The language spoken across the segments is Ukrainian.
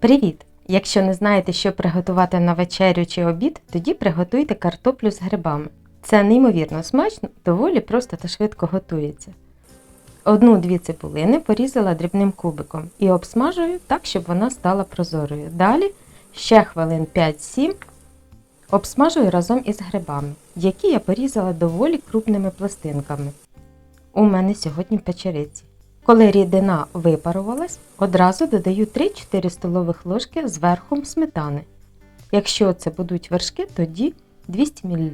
Привіт! Якщо не знаєте, що приготувати на вечерю чи обід, тоді приготуйте картоплю з грибами. Це неймовірно смачно, доволі просто та швидко готується. Одну-дві цибулини порізала дрібним кубиком і обсмажую так, щоб вона стала прозорою. Далі ще хвилин 5-7 обсмажую разом із грибами, які я порізала доволі крупними пластинками. У мене сьогодні печериці. Коли рідина випарувалась, одразу додаю 3-4 столових ложки з верхом сметани. Якщо це будуть вершки, тоді 200 мл.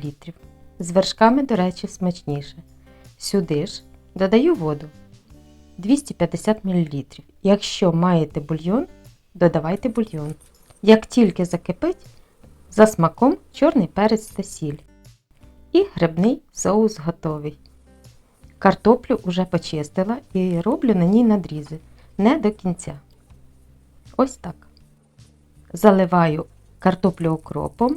З вершками, до речі, смачніше. Сюди ж додаю воду 250 мл. Якщо маєте бульйон, додавайте бульйон. Як тільки закипить, за смаком чорний перець та сіль. І грибний соус готовий. Картоплю уже почистила і роблю на ній надрізи не до кінця. Ось так. Заливаю картоплю окропом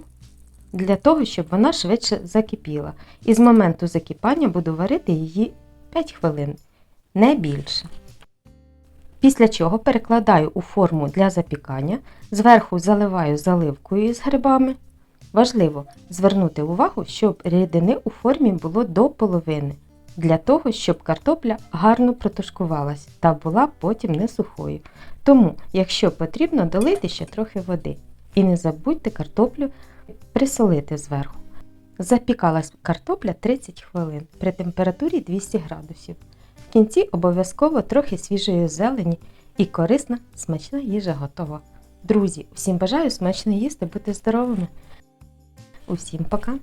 для того, щоб вона швидше закипіла. І з моменту закипання буду варити її 5 хвилин, не більше. Після чого перекладаю у форму для запікання, зверху заливаю заливкою із грибами. Важливо звернути увагу, щоб рідини у формі було до половини, для того, щоб картопля гарно протушкувалась та була потім не сухою. Тому, якщо потрібно, долийте ще трохи води. І не забудьте картоплю присолити зверху. Запікалась картопля 30 хвилин при температурі 200 градусів. В кінці обов'язково трохи свіжої зелені і корисна смачна їжа готова. Друзі, всім бажаю смачно їсти, бути здоровими! Усім пока!